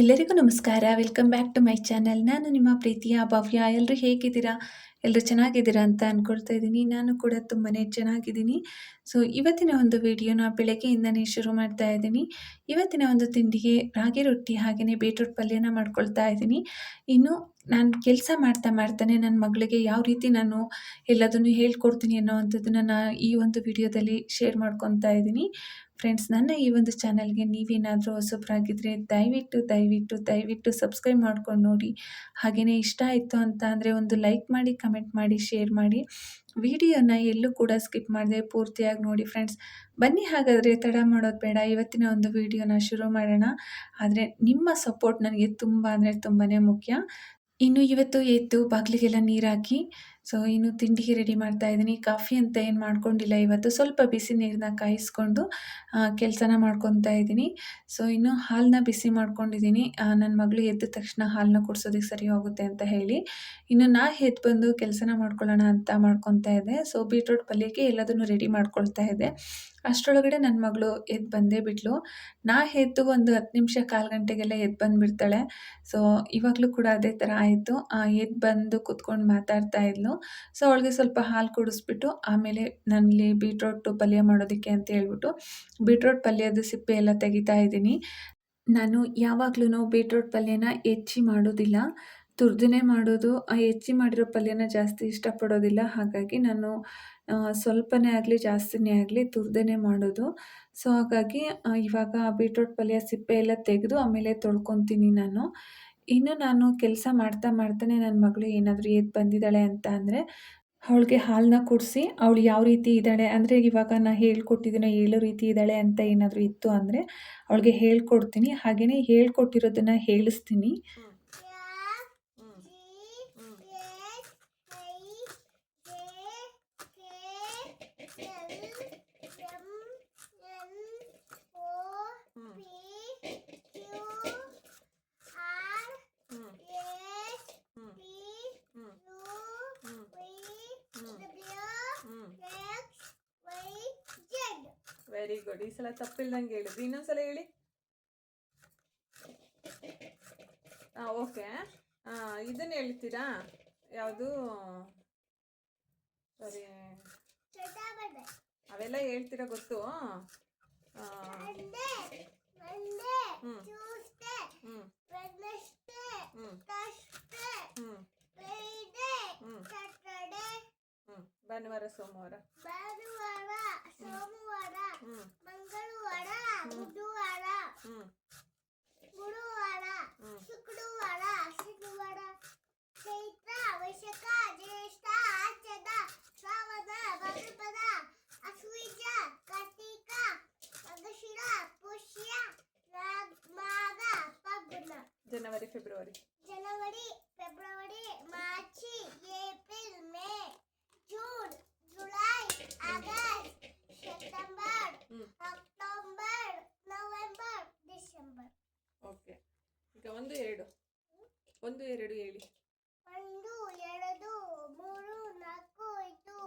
ಎಲ್ಲರಿಗೂ ನಮಸ್ಕಾರ. Welcome back to my channel ನಾನು ನಿಮ್ಮ ಪ್ರೀತಿಯ ಭವ್ಯ. ಎಲ್ಲರೂ ಹೇಗಿದ್ದೀರಾ? ಎಲ್ಲರೂ ಚೆನ್ನಾಗಿದ್ದೀರಾ ಅಂತ ಅಂದ್ಕೊಳ್ತಾ ಇದ್ದೀನಿ. ನಾನು ಕೂಡ ತುಂಬಾ ಚೆನ್ನಾಗಿದ್ದೀನಿ. ಸೊ ಇವತ್ತಿನ ಒಂದು ವಿಡಿಯೋನ ಬೆಳಗ್ಗೆಯಿಂದನೇ ಶುರು ಮಾಡ್ತಾ ಇದ್ದೀನಿ. ಇವತ್ತಿನ ಒಂದು ತಿಂಡಿಗೆ ರಾಗಿ ರೊಟ್ಟಿ ಹಾಗೆಯೇ ಬೀಟ್ರೂಟ್ ಪಲ್ಯನ ಮಾಡ್ಕೊಳ್ತಾ ಇದ್ದೀನಿ. ಇನ್ನು ನಾನು ಕೆಲಸ ಮಾಡ್ತಾ ಮಾಡ್ತಾನೆ ನನ್ನ ಮಗಳಿಗೆ ಯಾವ ರೀತಿ ನಾನು ಎಲ್ಲದನ್ನು ಹೇಳ್ಕೊಡ್ತೀನಿ ಅನ್ನೋವಂಥದ್ದನ್ನ ನಾನು ಈ ಒಂದು ವಿಡಿಯೋದಲ್ಲಿ ಶೇರ್ ಮಾಡ್ಕೊತಾ ಇದ್ದೀನಿ. ಫ್ರೆಂಡ್ಸ್ ನನ್ನ ಈ ಒಂದು ಚಾನಲ್ಗೆ ನೀವೇನಾದರೂ ಹೊಸಬ್ರಾಗಿದ್ದರೆ ದಯವಿಟ್ಟು ದಯವಿಟ್ಟು ದಯವಿಟ್ಟು ಸಬ್ಸ್ಕ್ರೈಬ್ ಮಾಡ್ಕೊಂಡು ನೋಡಿ. ಹಾಗೆಯೇ ಇಷ್ಟ ಆಯಿತು ಅಂತ ಅಂದರೆ ಒಂದು ಲೈಕ್ ಮಾಡಿ ಕಮೆಂಟ್ ಮಾಡಿ ಶೇರ್ ಮಾಡಿ. ವಿಡಿಯೋನ ಎಲ್ಲೂ ಕೂಡ ಸ್ಕಿಪ್ ಮಾಡದೆ ಪೂರ್ತಿಯಾಗಿ ನೋಡಿ ಫ್ರೆಂಡ್ಸ್ ಬನ್ನಿ ಹಾಗಾದರೆ ತಡ ಮಾಡೋದು ಬೇಡ. ಇವತ್ತಿನ ಒಂದು ವಿಡಿಯೋನ ಶುರು ಮಾಡೋಣ. ಆದರೆ ನಿಮ್ಮ ಸಪೋರ್ಟ್ ನನಗೆ ತುಂಬ ಅಂದರೆ ತುಂಬಾ ಮುಖ್ಯ. ಇನ್ನು ಇವತ್ತು ಎದ್ದು ಬಾಗಿಲಿಗೆಲ್ಲ ನೀರು ಹಾಕಿ ಸೊ, ಇನ್ನು ತಿಂಡಿಗೆ ರೆಡಿ ಮಾಡ್ತಾ ಇದ್ದೀನಿ. ಕಾಫಿ ಅಂತ ಏನು ಮಾಡ್ಕೊಂಡಿಲ್ಲ ಇವತ್ತು. ಸ್ವಲ್ಪ ಬಿಸಿ ನೀರನ್ನ ಕಾಯಿಸ್ಕೊಂಡು ಕೆಲಸನ ಮಾಡ್ಕೊತಾ ಇದ್ದೀನಿ. ಸೊ, ಇನ್ನು ಹಾಲನ್ನ ಬಿಸಿ ಮಾಡ್ಕೊಂಡಿದ್ದೀನಿ. ನನ್ನ ಮಗಳು ಎದ್ದ ತಕ್ಷಣ ಹಾಲನ್ನ ಕುಡಿಸೋದಕ್ಕೆ ಸರಿ ಹೋಗುತ್ತೆ ಅಂತ ಹೇಳಿ. ಇನ್ನು ನಾ ಎದ್ದು ಬಂದು ಕೆಲಸನ ಮಾಡ್ಕೊಳ್ಳೋಣ ಅಂತ ಮಾಡ್ಕೊತಾ ಇದ್ದೆ. ಸೊ, ಬೀಟ್ರೂಟ್ ಪಲ್ಯಕ್ಕೆ ಎಲ್ಲದನ್ನು ರೆಡಿ ಮಾಡ್ಕೊಳ್ತಾ ಇದ್ದೆ. ಅಷ್ಟರೊಳಗಡೆ ನನ್ನ ಮಗಳು ಎದ್ದು ಬಂದೇ ಬಿಟ್ಲು. ನಾ ಎದ್ದು ಒಂದು ಹತ್ತು ನಿಮಿಷ ಕಾಲು ಗಂಟೆಗೆಲ್ಲ ಎದ್ದು ಬಂದುಬಿಡ್ತಾಳೆ. ಸೊ, ಇವಾಗಲೂ ಕೂಡ ಅದೇ ಥರ ಆಯಿತು. ಎದ್ದು ಬಂದು ಕುತ್ಕೊಂಡು ಮಾತಾಡ್ತಾ ಇದ್ಲು. ಸೊ ಅವಳಿಗೆ ಸ್ವಲ್ಪ ಹಾಲು ಕುಡಿಸ್ಬಿಟ್ಟು ಆಮೇಲೆ ನನ್ನಲ್ಲಿ ಬೀಟ್ರೋಟು ಪಲ್ಯ ಮಾಡೋದಕ್ಕೆ ಅಂತ ಹೇಳ್ಬಿಟ್ಟು ಬೀಟ್ರೋಟ್ ಪಲ್ಯದ ಸಿಪ್ಪೆ ಎಲ್ಲ ತೆಗಿತಾ ಇದ್ದೀನಿ. ನಾನು ಯಾವಾಗ್ಲೂ ಬೀಟ್ರೋಟ್ ಪಲ್ಯನ ಹೆಚ್ಚಿ ಮಾಡೋದಿಲ್ಲ. ತುರ್ದಿನೇ ಮಾಡೋದು. ಹೆಚ್ಚಿ ಮಾಡಿರೋ ಪಲ್ಯನ ಜಾಸ್ತಿ ಇಷ್ಟಪಡೋದಿಲ್ಲ. ಹಾಗಾಗಿ ನಾನು ಸ್ವಲ್ಪನೇ ಆಗಲಿ ಜಾಸ್ತಿನೇ ಆಗಲಿ ತುರ್ದೇ ಮಾಡೋದು. ಸೊ ಹಾಗಾಗಿ ಇವಾಗ ಬೀಟ್ರೋಟ್ ಪಲ್ಯ ಸಿಪ್ಪೆ ಎಲ್ಲ ತೆಗೆದು ಆಮೇಲೆ ತೊಳ್ಕೊತೀನಿ ನಾನು. ಇನ್ನು ನಾನು ಕೆಲಸ ಮಾಡ್ತಾ ಮಾಡ್ತಾನೆ ನನ್ನ ಮಗಳು ಏನಾದರೂ ಎದ್ದು ಬಂದಿದ್ದಾಳೆ ಅಂತ ಅಂದರೆ, ಅವಳಿಗೆ ಹಾಲನ್ನ ಕುಡಿಸಿ ಅವಳು ಯಾವ ರೀತಿ ಇದ್ದಾಳೆ, ಅಂದರೆ ಇವಾಗ ನಾನು ಹೇಳ್ಕೊಟ್ಟಿದ್ದೀನಿ ಏಳು ರೀತಿ ಇದ್ದಾಳೆ ಅಂತ ಏನಾದರೂ ಇತ್ತು ಅಂದರೆ, ಅವಳಿಗೆ ಹೇಳ್ಕೊಡ್ತೀನಿ. ಹಾಗೆಯೇ ಹೇಳ್ಕೊಟ್ಟಿರೋದನ್ನು ಹೇಳಿಸ್ತೀನಿ. ವೆರಿ ಗುಡ್ ಈ ಸಲ ತಪ್ಪಿಲ್ದಂಗೆ ಹೇಳಿದ್ರಿ ಇನ್ನೊಂದ್ಸಲ ಹೇಳಿ. ಹಾಂ ಓಕೆ ಇದನ್ನ ಹೇಳ್ತೀರಾ? ಯಾವುದು? ಸರಿ. ಅವೆಲ್ಲ ಹೇಳ್ತೀರಾ ಗೊತ್ತು? ಹ್ಞೂ ಹ್ಞೂ ಹ್ಞೂ ಭಾನುವಾರ ಸೋಮವಾರ ಭಾನುವಾರ ಸೋಮವಾರ ಹ್ಞೂ ಮಂಗಳವಾರ ಹ್ಮ್. ಬುಧವಾರ ಹ್ಞೂ ಗುರುವಾರ ಹ್ಞೂ ಶುಕ್ರವಾರ ಶನಿವಾರ ಚೈತ್ರ ವೈಶಾಖ ಜ್ಯೇಷ್ಠ ಆಚದ ಶ್ರಾವಣ ಭಾದ್ರಪದ ಅಶ್ವಿಜ ಕಾರ್ತಿಕ ಮೃಗಶಿರ ಪುಷ್ಯ ನಾಗ್- ಮಾಘ ಫಗುಣ ಜನವರಿ ಫೆಬ್ರವರಿ ಒಂದು ಎರಡು ಹೇಳಿ ಒಂದು ಎರಡು ಮೂರು ನಾಲ್ಕು ಐದು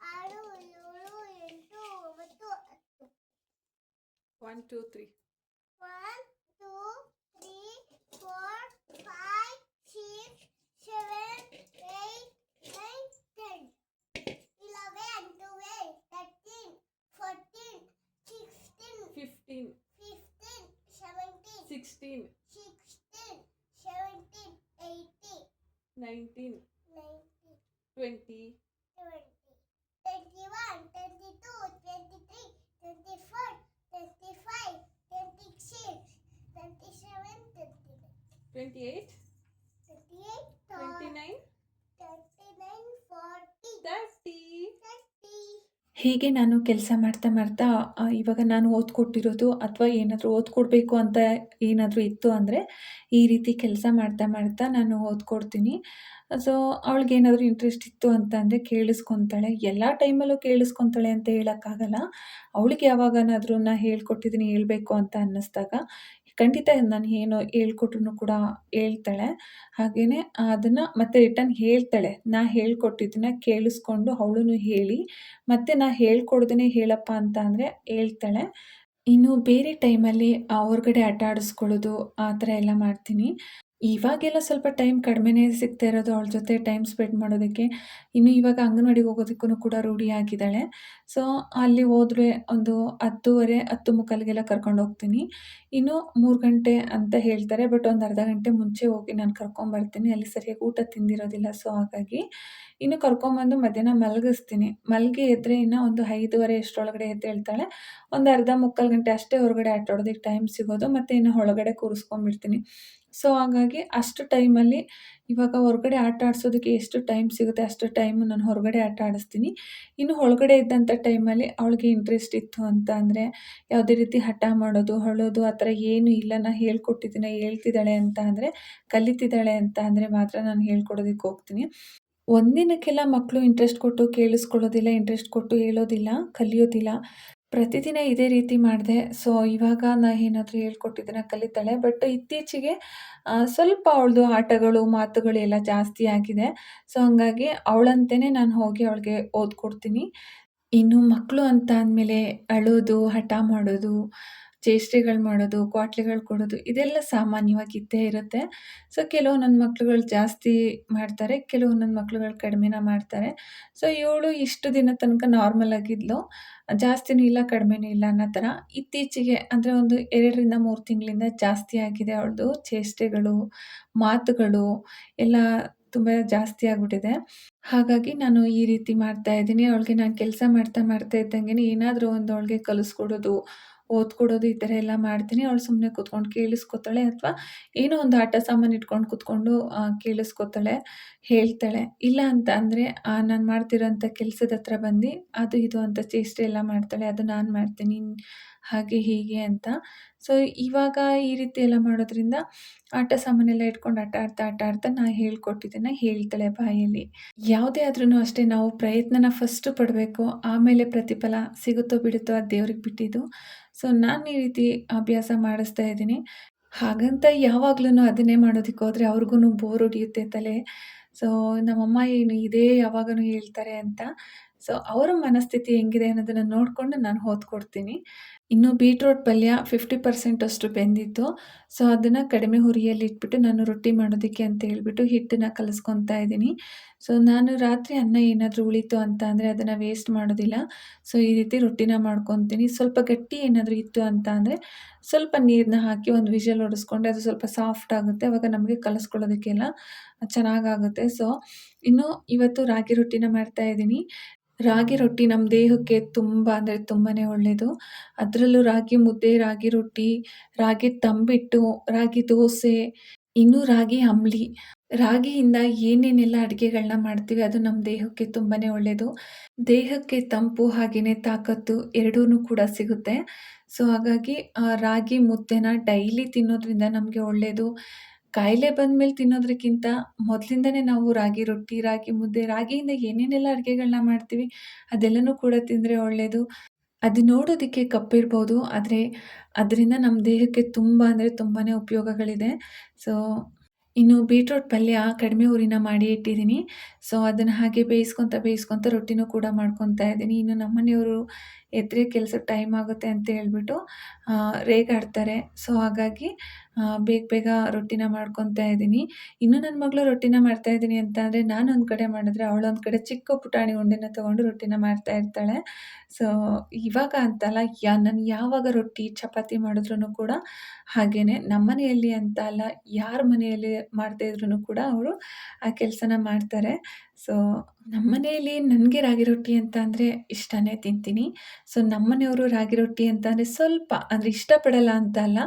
ಆರು ಏಳು ಎಂಟು ಒಂಬತ್ತು ಹತ್ತು one two three one two three four five six seven eight nine ten eleven twelve thirteen fourteen sixteen fifteen fifteen seventeen sixteen twenty-seven, twenty-nine, twenty eight twenty-eight, twenty nine twenty-nine, forty, thirty thirty. ಹೀಗೆ ನಾನು ಕೆಲಸ ಮಾಡ್ತಾ ಮಾಡ್ತಾ ಇವಾಗ ನಾನು ಓದ್ಕೊಟ್ಟಿರೋದು ಅಥವಾ ಏನಾದರೂ ಓದ್ಕೊಡ್ಬೇಕು ಅಂತ ಏನಾದರೂ ಇತ್ತು ಅಂದರೆ ಈ ರೀತಿ ಕೆಲಸ ಮಾಡ್ತಾ ಮಾಡ್ತಾ ನಾನು ಓದ್ಕೊಡ್ತೀನಿ. ಸೊ ಅವಳಿಗೇನಾದರೂ ಇಂಟ್ರೆಸ್ಟ್ ಇತ್ತು ಅಂತ ಅಂದರೆ ಕೇಳಿಸ್ಕೊತಾಳೆ. ಎಲ್ಲ ಟೈಮಲ್ಲೂ ಕೇಳಿಸ್ಕೊತಾಳೆ ಅಂತ ಹೇಳೋಕ್ಕಾಗಲ್ಲ. ಅವಳಿಗೆ ಯಾವಾಗನಾದ್ರೂ ನಾ ಹೇಳ್ಕೊಟ್ಟಿದ್ದೀನಿ ಹೇಳಬೇಕು ಅಂತ ಅನ್ನಿಸ್ದಾಗ ಖಂಡಿತ ನಾನು ಏನು ಹೇಳ್ಕೊಟ್ರು ಕೂಡ ಹೇಳ್ತಾಳೆ. ಹಾಗೆಯೇ ಅದನ್ನು ಮತ್ತೆ ರಿಟರ್ನ್ ಹೇಳ್ತಾಳೆ. ನಾ ಹೇಳ್ಕೊಟ್ಟಿದ್ದನ್ನ ಕೇಳಿಸ್ಕೊಂಡು ಅವಳೂ ಹೇಳಿ, ಮತ್ತೆ ನಾ ಹೇಳ್ಕೊಡ್ದೇ ಹೇಳಪ್ಪ ಅಂತ ಅಂದರೆ ಹೇಳ್ತಾಳೆ. ಇನ್ನು ಬೇರೆ ಟೈಮಲ್ಲಿ ಹೊರ್ಗಡೆ ಹೊರಗಡೆ ಆಟ ಆಡಿಸ್ಕೊಳ್ಳೋದು ಆ ಥರ ಎಲ್ಲ ಮಾಡ್ತೀನಿ. ಇವಾಗೆಲ್ಲ ಸ್ವಲ್ಪ ಟೈಮ್ ಕಡಿಮೆನೇ ಸಿಗ್ತಾ ಇರೋದು ಅವಳ ಜೊತೆ ಟೈಮ್ ಸ್ಪೆಂಡ್ ಮಾಡೋದಕ್ಕೆ. ಇನ್ನು ಇವಾಗ ಅಂಗನವಾಡಿಗೆ ಹೋಗೋದಕ್ಕೂ ಕೂಡ ರೂಢಿಯಾಗಿದ್ದಾಳೆ. ಸೊ, ಅಲ್ಲಿ ಹೋದ್ರೆ ಒಂದು ಹತ್ತುವರೆ ಹತ್ತು ಮುಕ್ಕಾಲಿಗೆಲ್ಲ ಕರ್ಕೊಂಡು ಹೋಗ್ತೀನಿ ಇನ್ನು ಮೂರು ಗಂಟೆ ಅಂತ ಹೇಳ್ತಾರೆ. ಬಟ್ ಒಂದು ಅರ್ಧ ಗಂಟೆ ಮುಂಚೆ ಹೋಗಿ ನಾನು ಕರ್ಕೊಂಬರ್ತೀನಿ. ಅಲ್ಲಿ ಸರಿಯಾಗಿ ಊಟ ತಿಂದಿರೋದಿಲ್ಲ. ಸೊ, ಹಾಗಾಗಿ ಇನ್ನು ಕರ್ಕೊಂಬಂದು ಮಧ್ಯಾಹ್ನ ಮಲಗಿಸ್ತೀನಿ. ಮಲಗಿ ಎದ್ರೆ ಇನ್ನು ಒಂದು ಐದುವರೆ ಎಷ್ಟೊಳಗಡೆ ಎದ್ದು ಹೇಳ್ತಾಳೆ ಒಂದು ಅರ್ಧ ಮುಕ್ಕಾಲು ಗಂಟೆ ಅಷ್ಟೇ ಹೊರಗಡೆ ಆಟಾಡೋದಕ್ಕೆ ಟೈಮ್ ಸಿಗೋದು. ಮತ್ತು ಇನ್ನು ಒಳಗಡೆ ಕೂರಿಸ್ಕೊಂಡ್ಬಿಡ್ತೀನಿ. ಸೊ, ಹಾಗಾಗಿ ಅಷ್ಟು ಟೈಮಲ್ಲಿ ಇವಾಗ ಹೊರಗಡೆ ಆಟ ಆಡಿಸೋದಕ್ಕೆ ಎಷ್ಟು ಟೈಮ್ ಸಿಗುತ್ತೆ ಅಷ್ಟು ಟೈಮ್ ನಾನು ಹೊರಗಡೆ ಆಟ ಆಡಿಸ್ತೀನಿ. ಇನ್ನು ಒಳಗಡೆ ಇದ್ದಂಥ ಟೈಮಲ್ಲಿ ಅವಳಿಗೆ ಇಂಟ್ರೆಸ್ಟ್ ಇತ್ತು ಅಂತ ಅಂದರೆ ಯಾವುದೇ ರೀತಿ ಹಠ ಮಾಡೋದು, ಹೊಳೋದು ಆ ಥರ ಏನು ಇಲ್ಲ. ನಾನು ಹೇಳ್ಕೊಟ್ಟಿದ್ದೀನಿ, ಹೇಳ್ತಿದ್ದಾಳೆ ಅಂತ ಅಂದರೆ ಕಲಿತಿದ್ದಾಳೆ ಅಂತ ಅಂದರೆ ಮಾತ್ರ ನಾನು ಹೇಳ್ಕೊಡೋದಕ್ಕೆ ಹೋಗ್ತೀನಿ. ಒಂದಿನಕ್ಕೆಲ್ಲ ಮಕ್ಕಳು ಇಂಟ್ರೆಸ್ಟ್ ಕೊಟ್ಟು ಕೇಳಿಸ್ಕೊಳ್ಳೋದಿಲ್ಲ, ಇಂಟ್ರೆಸ್ಟ್ ಕೊಟ್ಟು ಹೇಳೋದಿಲ್ಲ, ಕಲಿಯೋದಿಲ್ಲ. ಪ್ರತಿದಿನ ಇದೇ ರೀತಿ ಮಾಡಿದೆ. ಸೊ, ಇವಾಗ ನಾ ಏನಾದರೂ ಹೇಳ್ಕೊಟ್ಟಿದ್ದನ್ನು ಕಲಿತಾಳೆ. ಬಟ್ ಇತ್ತೀಚೆಗೆ ಸ್ವಲ್ಪ ಅವಳದು ಆಟಗಳು, ಮಾತುಗಳು ಎಲ್ಲ ಜಾಸ್ತಿ ಆಗಿದೆ. ಸೊ, ಹಂಗಾಗಿ ಅವಳಂತೆಯೇ ನಾನು ಹೋಗಿ ಅವಳಿಗೆ ಓದ್ಕೊಡ್ತೀನಿ. ಇನ್ನು ಮಕ್ಕಳು ಅಂತ ಅಂದಮೇಲೆ ಅಳೋದು, ಹಠ ಮಾಡೋದು, ಚೇಷ್ಟೆಗಳು ಮಾಡೋದು, ಕ್ವಾಟ್ಲೆಗಳು ಕೊಡೋದು ಇದೆಲ್ಲ ಸಾಮಾನ್ಯವಾಗಿ ಇದ್ದೇ ಇರುತ್ತೆ. ಸೊ, ಕೆಲವು ನನ್ನ ಮಕ್ಳುಗಳು ಜಾಸ್ತಿ ಮಾಡ್ತಾರೆ, ಕೆಲವು ನನ್ನ ಮಕ್ಳುಗಳು ಕಡಿಮೆನ ಮಾಡ್ತಾರೆ. ಸೊ, ಇವಳು ಇಷ್ಟು ದಿನ ತನಕ ನಾರ್ಮಲ್ ಆಗಿದ್ಲು. ಜಾಸ್ತಿನೂ ಇಲ್ಲ, ಕಡಿಮೆನೂ ಇಲ್ಲ ಅನ್ನೋ ಥರ. ಇತ್ತೀಚೆಗೆ ಅಂದರೆ ಒಂದು 2ರಿಂದ 3 ತಿಂಗಳಿಂದ ಜಾಸ್ತಿ ಆಗಿದೆ ಅವಳದು ಚೇಷ್ಟೆಗಳು, ಮಾತುಗಳು ಎಲ್ಲ ತುಂಬ ಜಾಸ್ತಿ ಆಗ್ಬಿಟ್ಟಿದೆ. ಹಾಗಾಗಿ ನಾನು ಈ ರೀತಿ ಮಾಡ್ತಾ ಇದ್ದೀನಿ. ಅವಳಿಗೆ ನಾನು ಕೆಲಸ ಮಾಡ್ತಾ ಮಾಡ್ತಾ ಇದ್ದಂಗೆ ಏನಾದರೂ ಒಂದು ಅವಳಿಗೆ ಕಲಿಸ್ಕೊಡೋದು, ಓದ್ಕೊಡೋದು ಈ ಥರ ಎಲ್ಲ ಮಾಡ್ತೀನಿ. ಅವಳು ಸುಮ್ಮನೆ ಕೂತ್ಕೊಂಡು ಕೇಳಿಸ್ಕೊತಾಳೆ ಅಥವಾ ಏನೋ ಒಂದು ಆಟ ಸಾಮಾನು ಇಟ್ಕೊಂಡು ಕೂತ್ಕೊಂಡು ಕೇಳಿಸ್ಕೊತಾಳೆ, ಹೇಳ್ತಾಳೆ. ಇಲ್ಲ ಅಂತ ಅಂದರೆ ನಾನು ಮಾಡ್ತಿರೋಂಥ ಕೆಲಸದ ಹತ್ರ ಬಂದು ಅದು ಇದು ಅಂತ ಚೇಷ್ಟೆ ಎಲ್ಲ ಮಾಡ್ತಾಳೆ. ಅದು ನಾನು ಮಾಡ್ತೀನಿ, ಹಾಗೆ ಹೀಗೆ ಅಂತ. ಸೊ, ಇವಾಗ ಈ ರೀತಿ ಎಲ್ಲ ಮಾಡೋದ್ರಿಂದ ಆಟ ಸಾಮಾನೆಲ್ಲ ಇಟ್ಕೊಂಡು ಆಟ ಆಡ್ತಾ, ಆಟ ಆಡ್ತಾ ನಾ ಹೇಳ್ಕೊಟ್ಟಿದ್ದೇನೆ ಹೇಳ್ತಾಳೆ ಬಾಯಲ್ಲಿ. ಯಾವುದೇ ಆದ್ರೂ ಅಷ್ಟೇ ನಾವು ಪ್ರಯತ್ನನ ಫಸ್ಟು ಪಡಬೇಕು. ಆಮೇಲೆ ಪ್ರತಿಫಲ ಸಿಗುತ್ತೋ ಬಿಡುತ್ತೋ ಆ ದೇವ್ರಿಗೆ ಬಿಟ್ಟಿದ್ದು. ಸೊ, ನಾನು ಈ ರೀತಿ ಅಭ್ಯಾಸ ಮಾಡಿಸ್ತಾ ಇದ್ದೀನಿ. ಹಾಗಂತ ಯಾವಾಗ್ಲೂ ಅದನ್ನೇ ಮಾಡೋದಕ್ಕೆ ಹೋದರೆ ಅವ್ರಿಗೂ ಬೋರ್ ಹೊಡಿಯುತ್ತೆ ತಲೆ. ಸೊ, ನಮ್ಮಮ್ಮ ಏನು ಇದೇ ಯಾವಾಗಲೂ ಹೇಳ್ತಾರೆ ಅಂತ. ಸೊ, ಅವರ ಮನಸ್ಥಿತಿ ಹೆಂಗಿದೆ ಅನ್ನೋದನ್ನು ನೋಡಿಕೊಂಡು ನಾನು ಹೋದ್ಕೊಡ್ತೀನಿ ಇನ್ನು ಬೀಟ್ರೋಟ್ ಪಲ್ಯ 50% ಅಷ್ಟು ಬೆಂದಿತ್ತು. ಸೊ, ಅದನ್ನು ಕಡಿಮೆ ಹುರಿಯಲ್ಲಿ ಇಟ್ಬಿಟ್ಟು ನಾನು ರೊಟ್ಟಿ ಮಾಡೋದಕ್ಕೆ ಅಂತ ಹೇಳಿಬಿಟ್ಟು ಹಿಟ್ಟನ್ನು ಕಲಸ್ಕೊತಾ ಇದ್ದೀನಿ. ಸೊ, ನಾನು ರಾತ್ರಿ ಅನ್ನ ಏನಾದರೂ ಉಳಿತು ಅಂತ ಅಂದರೆ ಅದನ್ನು ವೇಸ್ಟ್ ಮಾಡೋದಿಲ್ಲ. ಸೊ, ಈ ರೀತಿ ರೊಟ್ಟಿನ ಮಾಡ್ಕೊತೀನಿ. ಸ್ವಲ್ಪ ಗಟ್ಟಿ ಏನಾದರೂ ಇತ್ತು ಅಂತ ಅಂದರೆ ಸ್ವಲ್ಪ ನೀರನ್ನ ಹಾಕಿ ಒಂದು ವಿಷಲ್ ಹೊಡೆಸ್ಕೊಂಡೆ ಅದು ಸ್ವಲ್ಪ ಸಾಫ್ಟ್ ಆಗುತ್ತೆ. ಅವಾಗ ನಮಗೆ ಕಲಸ್ಕೊಳ್ಳೋದಕ್ಕೆಲ್ಲ ಚೆನ್ನಾಗಾಗುತ್ತೆ. ಸೊ, ಇನ್ನು ಇವತ್ತು ರಾಗಿ ರೊಟ್ಟಿನ ಮಾಡ್ತಾ ಇದ್ದೀನಿ. ರಾಗಿ ರೊಟ್ಟಿ ನಮ್ಮ ದೇಹಕ್ಕೆ ತುಂಬ ಅಂದರೆ ತುಂಬಾ ಒಳ್ಳೆಯದು. ಅದರಲ್ಲೂ ರಾಗಿ ಮುದ್ದೆ, ರಾಗಿ ರೊಟ್ಟಿ, ರಾಗಿ ತಂಬಿಟ್ಟು, ರಾಗಿ ದೋಸೆ, ಇನ್ನು ರಾಗಿ ಅಂಬ್ಲಿ. ರಾಗಿಯಿಂದ ಏನೇನೆಲ್ಲ ಅಡುಗೆಗಳನ್ನ ಮಾಡ್ತೀವಿ ಅದು ನಮ್ಮ ದೇಹಕ್ಕೆ ತುಂಬಾ ಒಳ್ಳೆಯದು. ದೇಹಕ್ಕೆ ತಂಪು ಹಾಗೆಯೇ ತಾಕತ್ತು ಎರಡೂ ಕೂಡ ಸಿಗುತ್ತೆ. ಸೊ, ಹಾಗಾಗಿ ರಾಗಿ ಮುದ್ದೆನ ಡೈಲಿ ತಿನ್ನೋದ್ರಿಂದ ನಮಗೆ ಒಳ್ಳೆಯದು. ಕಾಯಿಲೆ ಬಂದಮೇಲೆ ತಿನ್ನೋದಕ್ಕಿಂತ ಮೊದಲಿಂದನೇ ನಾವು ರಾಗಿ ರೊಟ್ಟಿ, ರಾಗಿ ಮುದ್ದೆ, ರಾಗಿಯಿಂದ ಏನೇನೆಲ್ಲ ಅಡುಗೆಗಳನ್ನ ಮಾಡ್ತೀವಿ ಅದೆಲ್ಲನೂ ಕೂಡ ತಿಂದರೆ ಒಳ್ಳೆಯದು. ಅದು ನೋಡೋದಕ್ಕೆ ಕಪ್ಪಿರ್ಬೋದು. ಆದರೆ ಅದರಿಂದ ನಮ್ಮ ದೇಹಕ್ಕೆ ತುಂಬ ಅಂದರೆ ತುಂಬಾ ಉಪಯೋಗಗಳಿದೆ. ಸೊ, ಇನ್ನು ಬೀಟ್ರೋಟ್ ಪಲ್ಯ ಕಡಿಮೆ ಊರಿನ ಮಾಡಿ ಇಟ್ಟಿದ್ದೀನಿ. ಸೊ, ಅದನ್ನು ಹಾಗೆ ಬೇಯಿಸ್ಕೊತ ಬೇಯಿಸ್ಕೊತ ರೊಟ್ಟಿನೂ ಕೂಡ ಮಾಡ್ಕೊತಾ ಇದ್ದೀನಿ. ಇನ್ನು ನಮ್ಮ ಮನೆಯವರು ಕೆಲ್ಸಕ್ಕೆ ಟೈಮ್ ಆಗುತ್ತೆ ಅಂತ ಹೇಳ್ಬಿಟ್ಟು ರೇಗಾಡ್ತಾರೆ. ಸೊ, ಹಾಗಾಗಿ ಬೇಗ ಬೇಗ ರೊಟ್ಟಿನ ಮಾಡ್ಕೊತಾ ಇದ್ದೀನಿ. ಇನ್ನು ನನ್ನ ಮಗಳು ರೊಟ್ಟಿನ ಮಾಡ್ತಾ ಇದ್ದೀನಿ ಅಂತ ಅಂದರೆ ನಾನು ಒಂದು ಕಡೆ ಮಾಡಿದ್ರೆ ಅವಳೊಂದು ಕಡೆ ಚಿಕ್ಕ ಪುಟಾಣಿ ಉಂಡೆನ ತೊಗೊಂಡು ರೊಟ್ಟಿನ ಮಾಡ್ತಾ ಇರ್ತಾಳೆ. ಸೊ, ಇವಾಗ ಅಂತಲ್ಲ ಯಾ ನಾನು ಯಾವಾಗ ರೊಟ್ಟಿ, ಚಪಾತಿ ಮಾಡಿದ್ರೂ ಕೂಡ ಹಾಗೇ ನಮ್ಮ ಮನೆಯಲ್ಲಿ ಅಂತ ಅಲ್ಲ ಯಾರ ಮನೆಯಲ್ಲಿ ಮಾಡ್ತಾ ಇದ್ರೂ ಕೂಡ ಅವರು ಆ ಕೆಲಸನ ಮಾಡ್ತಾರೆ. ಸೊ, ನಮ್ಮ ಮನೆಯಲ್ಲಿ ನನಗೆ ರಾಗಿ ರೊಟ್ಟಿ ಅಂತ ಅಂದರೆ ಇಷ್ಟನೇ ತಿಂತೀನಿ. ಸೊ, ನಮ್ಮ ಮನೆಯವರು ರಾಗಿ ರೊಟ್ಟಿ ಅಂತ ಅಂದರೆ ಸ್ವಲ್ಪ ಅಂದರೆ ಇಷ್ಟಪಡಲ್ಲ ಅಂತ ಅಲ್ಲ,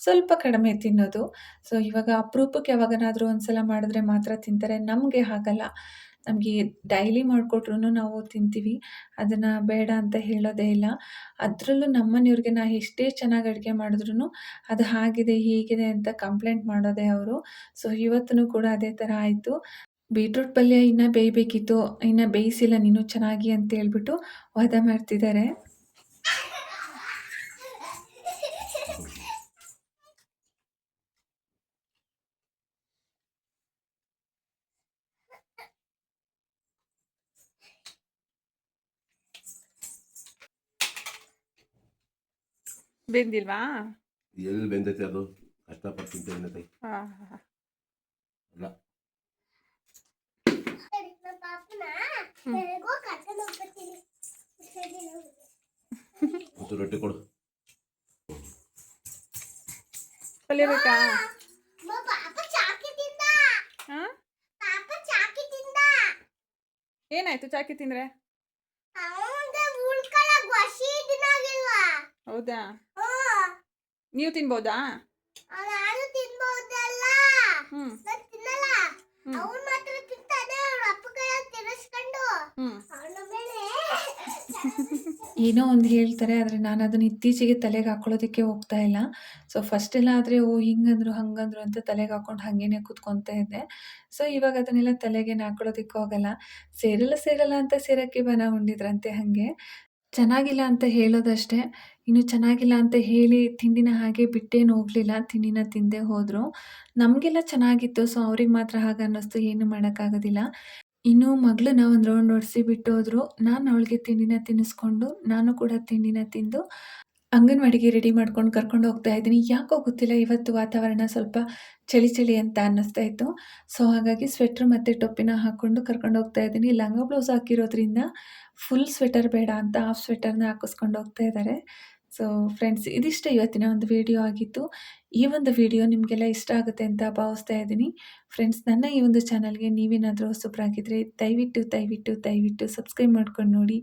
ಸ್ವಲ್ಪ ಕಡಿಮೆ ತಿನ್ನೋದು. ಸೊ, ಇವಾಗ ಅಪರೂಪಕ್ಕೆ ಯಾವಾಗನಾದರೂ ಒಂದ್ಸಲ ಮಾಡಿದ್ರೆ ಮಾತ್ರ ತಿಂತಾರೆ. ನಮಗೆ ಹಾಗಲ್ಲ. ನಮಗೆ ಡೈಲಿ ಮಾಡಿಕೊಟ್ರೂ ನಾವು ತಿಂತೀವಿ. ಅದನ್ನು ಬೇಡ ಅಂತ ಹೇಳೋದೇ ಇಲ್ಲ. ಅದರಲ್ಲೂ ನಮ್ಮನೆಯವ್ರಿಗೆ ನಾ ಎಷ್ಟೇ ಚೆನ್ನಾಗಿ ಅಡುಗೆ ಮಾಡಿದ್ರು ಅದು ಹಾಗಿದೆ, ಹೀಗಿದೆ ಅಂತ ಕಂಪ್ಲೇಂಟ್ ಮಾಡೋದೇ ಅವರು. ಸೊ, ಇವತ್ತು ಕೂಡ ಅದೇ ಥರ ಆಯಿತು. ಬೀಟ್ರೂಟ್ ಪಲ್ಯ ಇನ್ನೂ ಬೇಯಬೇಕಿತ್ತು, ಇನ್ನೂ ಬೇಯಿಸಿಲ್ಲ ನೀನು ಚೆನ್ನಾಗಿ ಅಂತ ಹೇಳ್ಬಿಟ್ಟು ವಾದ ಮಾಡ್ತಿದ್ದಾರೆ. ಬೆಂದಿಲ್ವಾ? ಎಲ್ಲಿ ಬೆಂದೈತೆ ಅದು? ಕಷ್ಟಪಟ್ಟು ತಿಂತೇನೆ ಹಾ ಹಾಂ ಹಾಂ. ಅಲ್ಲ ಸರಿ ನಮ್ಮ ಪಾಪನ ನನಗೂ ಕರ್ಕೊಂಡು ಹೋಗ್ಬರ್ತೀನಿ ಸರಿ ಹೋಗು. ಮತ್ತು ರೊಟ್ಟಿ ಕೊಡು. ಕಲಿಬೇಕಾ ಏನಾಯ್ತು ಚಾಕಿ ತಿಂದ್ರೆ? ಹೌದಾ? ನೀವು ತಿನ್ಬೋದಾ? ನಾನು ತಿನ್ಬಹುದಲ್ಲ ನಾನ್ ತಿನ್ನಲ್ಲ. ಹ್ಮ್. ಅವನ್ ಮಾತ್ರ ತಿಂತಾನೆ ಅವ್ರ ಅಪ್ಪ ಕೈ ತಿರ್ಸ್ಕೊಂಡು ಹ್ಞೂ ಅವನ ಮೇಲೆ ಏನೋ ಒಂದು ಹೇಳ್ತಾರೆ, ಆದರೆ ನಾನು ಅದನ್ನು ಇತ್ತೀಚೆಗೆ ತಲೆಗೆ ಹಾಕೊಳ್ಳೋದಕ್ಕೆ ಹೋಗ್ತಾ ಇಲ್ಲ. ಸೊ ಫಸ್ಟ್ ಎಲ್ಲ ಆದರೆ, ಓ, ಹಿಂಗಂದ್ರು, ಹಂಗಂದ್ರು ಅಂತ ತಲೆಗೆ ಹಾಕೊಂಡು ಹಾಗೇನೆ ಕೂತ್ಕೊತಾ ಇದ್ದೆ. ಸೊ ಇವಾಗ ಅದನ್ನೆಲ್ಲ ತಲೆಗೆ ಹಾಕೊಳ್ಳೋದಕ್ಕೆ ಹೋಗಲ್ಲ. ಸೇರಲ್ಲ ಸೇರಲ್ಲ ಅಂತ ಸೇರಕ್ಕೆ ಬನ ಉಂಡಿದ್ರಂತೆ ಹಾಗೆ. ಚೆನ್ನಾಗಿಲ್ಲ ಅಂತ ಹೇಳೋದಷ್ಟೇ. ಇನ್ನು ಚೆನ್ನಾಗಿಲ್ಲ ಅಂತ ಹೇಳಿ ತಿಂಡಿನ ಹಾಗೆ ಬಿಟ್ಟೇನು ಹೋಗಲಿಲ್ಲ. ತಿಂಡಿನ ತಿಂದೇ ಹೋದರು. ನಮಗೆಲ್ಲ ಚೆನ್ನಾಗಿತ್ತು. ಸೊ ಅವ್ರಿಗೆ ಮಾತ್ರ ಹಾಗೆ ಅನ್ನಿಸ್ತು. ಏನು ಮಾಡೋಕ್ಕಾಗೋದಿಲ್ಲ. ಇನ್ನು ಮಗಳನ್ನ ಒಂದು ರೌಂಡ್ ಹೊಡ್ಸಿ ಬಿಟ್ಟು ಹೋದ್ರು ನಾನು ಅವಳಿಗೆ ತಿಂಡಿನ ತಿನ್ನಿಸ್ಕೊಂಡು, ನಾನು ಕೂಡ ತಿಂಡಿನ ತಿಂದು ಅಂಗನವಾಡಿಗೆ ರೆಡಿ ಮಾಡ್ಕೊಂಡು ಕರ್ಕೊಂಡು ಹೋಗ್ತಾ ಇದ್ದೀನಿ. ಯಾಕೋ ಗೊತ್ತಿಲ್ಲ, ಇವತ್ತು ವಾತಾವರಣ ಸ್ವಲ್ಪ ಚಳಿ ಚಳಿ ಅಂತ ಅನ್ನಿಸ್ತಾ ಇತ್ತು. ಸೊ ಹಾಗಾಗಿ ಸ್ವೆಟ್ರ್ ಮತ್ತು ಟೊಪ್ಪಿನ ಹಾಕ್ಕೊಂಡು ಕರ್ಕೊಂಡು ಹೋಗ್ತಾ ಇದ್ದೀನಿ. ಲಂಗ ಬ್ಲೌಸ್ ಹಾಕಿರೋದ್ರಿಂದ ಫುಲ್ ಸ್ವೆಟರ್ ಬೇಡ ಅಂತ ಹಾಫ್ ಸ್ವೆಟರ್ನ ಹಾಕಿಸ್ಕೊಂಡು ಹೋಗ್ತಾ ಇದ್ದಾರೆ. ಸೊ ಫ್ರೆಂಡ್ಸ್ ಇದಿಷ್ಟೇ ಇವತ್ತಿನ ಒಂದು ವಿಡಿಯೋ ಆಗಿತ್ತು. ಈ ಒಂದು ವಿಡಿಯೋ ನಿಮಗೆಲ್ಲ ಇಷ್ಟ ಆಗುತ್ತೆ ಅಂತ ಭಾವಿಸ್ತಾ ಇದ್ದೀನಿ. ಫ್ರೆಂಡ್ಸ್ ನನ್ನ ಈ ಒಂದು ಚಾನಲ್ಗೆ ನೀವೇನಾದರೂ ಹೊಸಬ್ರಾಗಿದ್ದರೆ ದಯವಿಟ್ಟು ದಯವಿಟ್ಟು ದಯವಿಟ್ಟು ಸಬ್ಸ್ಕ್ರೈಬ್ ಮಾಡ್ಕೊಂಡು ನೋಡಿ.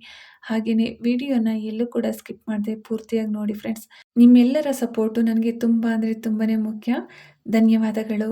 ಹಾಗೆಯೇ ವಿಡಿಯೋನ ಎಲ್ಲೂ ಕೂಡ ಸ್ಕಿಪ್ ಮಾಡದೆ ಪೂರ್ತಿಯಾಗಿ ನೋಡಿ ಫ್ರೆಂಡ್ಸ್ ನಿಮ್ಮೆಲ್ಲರ ಸಪೋರ್ಟು ನನಗೆ ತುಂಬ ಅಂದರೆ ತುಂಬಾ ಮುಖ್ಯ. ಧನ್ಯವಾದಗಳು.